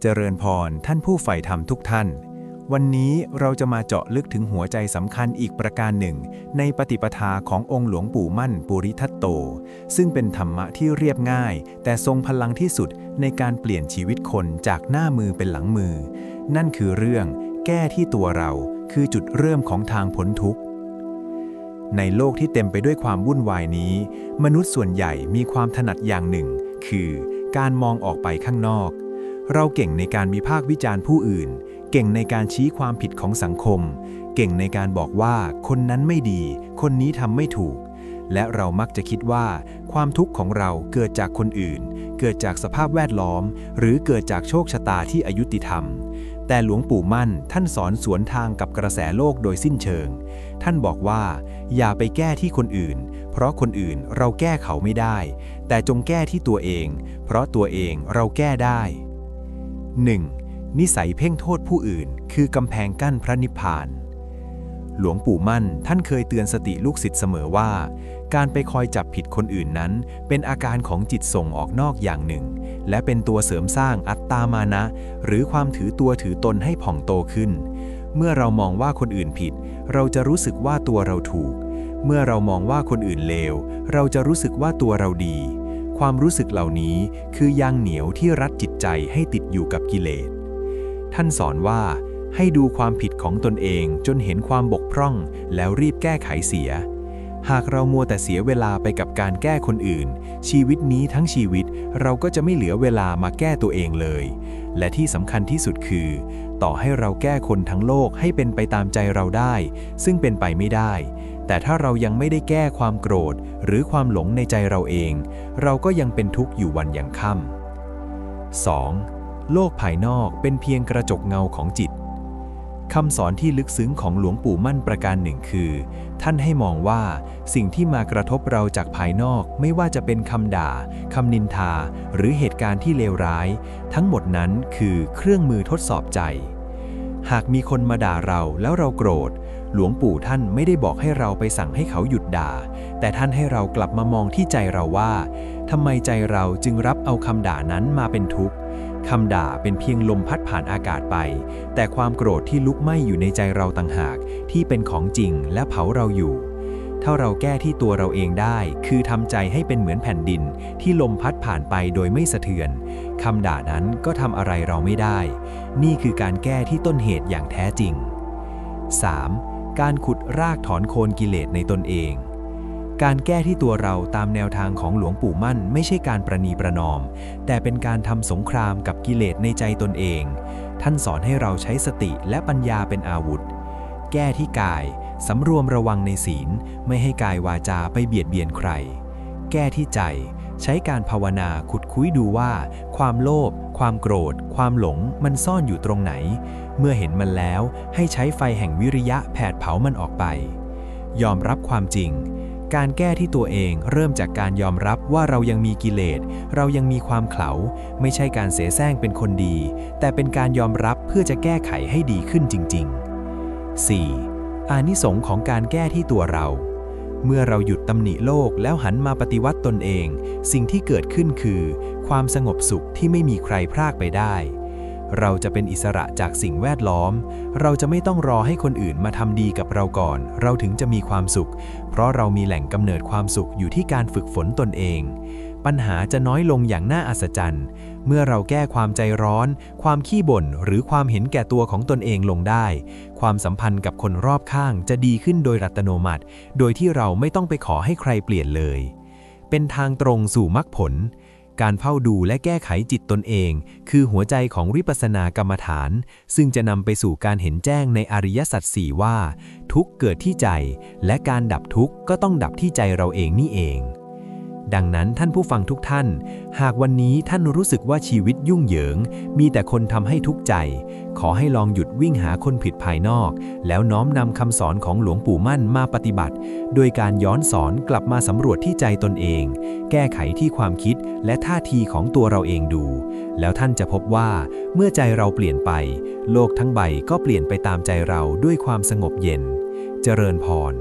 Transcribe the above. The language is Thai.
เจริญพรท่านผู้ใฝ่ธรรมทุกท่าน วันนี้เราจะมาเจาะลึกถึงหัวใจสำคัญอีกประการหนึ่ง ในปฏิปทาขององค์หลวงปู่มั่นปุริทัตโต ซึ่งเป็นธรรมะที่เรียบง่าย แต่ทรงพลังที่สุดในการเปลี่ยนชีวิตคนจากหน้ามือเป็นหลังมือ นั่นคือเรื่องแก้ที่ตัวเราคือจุดเริ่มของทางพ้นทุกข์ในโลกที่เต็มไปด้วยความวุ่นวายนี้ มนุษย์ส่วนใหญ่มีความถนัดอย่างหนึ่ง คือ การมองออกไปข้างนอก เราเก่งในการวิพากษ์วิจารณ์ผู้อื่น เก่งในการชี้ความผิดของสังคม เก่งในการบอกว่าคนนั้นไม่ดี คนนี้ทำไม่ถูก และเรามักจะคิดว่า ความทุกข์ของเราเกิดจากคนอื่น เกิดจากสภาพแวดล้อม หรือเกิดจากโชคชะตาที่อายุติธรรม แต่หลวงปู่มั่นท่านสอนสวนทางกับกระแสโลกโดยสิ้นเชิง ท่านบอกว่า อย่าไปแก้ที่คนอื่น เพราะคนอื่นเราแก้เขาไม่ได้ แต่จงแก้ที่ตัวเอง เพราะตัวเองเราแก้ได้ 1. นิสัยเพ่งโทษผู้อื่น คือกำแพงกั้นพระนิพพาน หลวงปู่มั่นท่านเคยเตือนสติลูกศิษย์เสมอว่า การไปคอยจับผิดคนอื่นนั้น เป็นอาการของจิตส่งออกนอกอย่างหนึ่ง และเป็นตัวเสริมสร้างอัตตามานะ หรือความถือตัวถือตนให้ผ่องโตขึ้น เมื่อเรามองว่าคนอื่นผิด เราจะรู้สึกว่าตัวเราถูก เมื่อเรามองว่าคนอื่นเลว เราจะรู้สึกว่าตัวเราดี ความรู้สึกเหล่านี้คือยางเหนียวที่รัดจิตใจให้ติดอยู่กับกิเลส ท่านสอนว่าให้ดูความผิดของตนเองจนเห็นความบกพร่องแล้วรีบแก้ไขเสีย หากเรามัวแต่เสียเวลาไปกับการแก้คนอื่น ชีวิตนี้ทั้งชีวิตเราก็จะไม่เหลือเวลามาแก้ตัวเองเลย และที่สำคัญที่สุดคือ ต่อให้เราแก้คนทั้งโลกให้เป็นไปตามใจเราได้ ซึ่งเป็นไปไม่ได้ แต่ถ้าเรายังไม่ได้แก้ความโกรธ หรือความหลงในใจเราเอง เราก็ยังเป็นทุกข์อยู่วันยังค่ำ 2. โลกภายนอกเป็นเพียงกระจกเงาของจิต คำสอนที่ลึกซึ้งของหลวงปู่มั่นประการหนึ่งคือ ท่านให้มองว่าสิ่งที่มากระทบเราจากภายนอกไม่ว่าจะเป็นคำด่าคำนินทา หรือเหตุการณ์ที่เลวร้าย ทั้งหมดนั้นคือเครื่องมือทดสอบใจ หากมีคนมาด่าเราแล้วเราโกรธ หลวงปู่ท่านไม่ได้บอกให้เราไปสั่งให้เขาหยุดด่า แต่ท่านให้เรากลับมามองที่ใจเราว่าทำไมใจเราจึงรับเอาคำด่านั้นมาเป็นทุกข์ คำด่าเป็นเพียงลมพัดผ่านอากาศไป แต่ความโกรธที่ลุกไหม้อยู่ในใจเราต่างหาก ที่เป็นของจริงและเผาเราอยู่ ถ้าเราแก้ที่ตัวเราเองได้ คือทำใจให้เป็นเหมือนแผ่นดิน ที่ลมพัดผ่านไปโดยไม่สะเทือนคำด่านั้นก็ทำอะไรเราไม่ได้ นี่คือการแก้ที่ต้นเหตุอย่างแท้จริง 3. การขุดรากถอนโคนกิเลสในตนเอง การแก้ที่ตัวเราตามแนวทางของหลวงปู่มั่น ไม่ใช่การประนีประนอม แต่เป็นการทำสงครามกับกิเลสในใจตนเอง ท่านสอนให้เราใช้สติและปัญญาเป็นอาวุธ แก้ที่กาย สำรวมระวังในศีล ไม่ให้กายวาจาไปเบียดเบียนใคร แก้ที่ใจ ใช้การภาวนาขุดคุ้ยดูว่า ความโลภ ความโกรธ ความหลง มันซ่อนอยู่ตรงไหน เมื่อเห็นมันแล้ว ให้ใช้ไฟแห่งวิริยะแผดเผามันออกไป ยอมรับความจริง การแก้ที่ตัวเองเริ่มจากการยอมรับว่าเรายังมีกิเลส เรายังมีความเขลา ไม่ใช่การเสแสร้งเป็นคนดี แต่เป็นการยอมรับเพื่อจะแก้ไขให้ดีขึ้นจริง ๆ 4. อานิสงส์ของการแก้ที่ตัวเรา เมื่อเราหยุดตำหนิโลกแล้วหันมาปฏิวัติตนเอง สิ่งที่เกิดขึ้นคือ ความสงบสุขที่ไม่มีใครพรากไปได้ เราจะเป็นอิสระจากสิ่งแวดล้อม เราจะไม่ต้องรอให้คนอื่นมาทำดีกับเราก่อน เราถึงจะมีความสุข เพราะเรามีแหล่งกำเนิดความสุขอยู่ที่การฝึกฝนตนเอง ปัญหาจะน้อยลงอย่างน่าอัศจรรย์ เมื่อเราแก้ความใจร้อน ความขี้บ่น หรือความเห็นแก่ตัวของตนเองลงได้ ความสัมพันธ์กับคนรอบข้างจะดีขึ้นโดยอัตโนมัติ โดยที่เราไม่ต้องไปขอให้ใครเปลี่ยนเลย เป็นทางตรงสู่มรรคผล การเฝ้าดูและแก้ไขจิตตนเอง คือหัวใจของวิปัสสนากรรมฐาน ซึ่งจะนำไปสู่การเห็นแจ้งในอริยสัจสี่ว่า ทุกเกิดที่ใจ และการดับทุกข์ก็ต้องดับที่ใจเราเองนี่เอง ดังนั้นท่านผู้ฟังทุกท่าน หากวันนี้ท่านรู้สึกว่าชีวิตยุ่งเหยิง มีแต่คนทำให้ทุกข์ใจ ขอให้ลองหยุดวิ่งหาคนผิดภายนอก แล้วน้อมนำคำสอนของหลวงปู่มั่นมาปฏิบัติ โดยการย้อนสอนกลับมาสำรวจที่ใจตนเอง แก้ไขที่ความคิดและท่าทีของตัวเราเองดู แล้วท่านจะพบว่า เมื่อใจเราเปลี่ยนไป โลกทั้งใบก็เปลี่ยนไปตามใจเราด้วยความสงบเย็น เจริญพร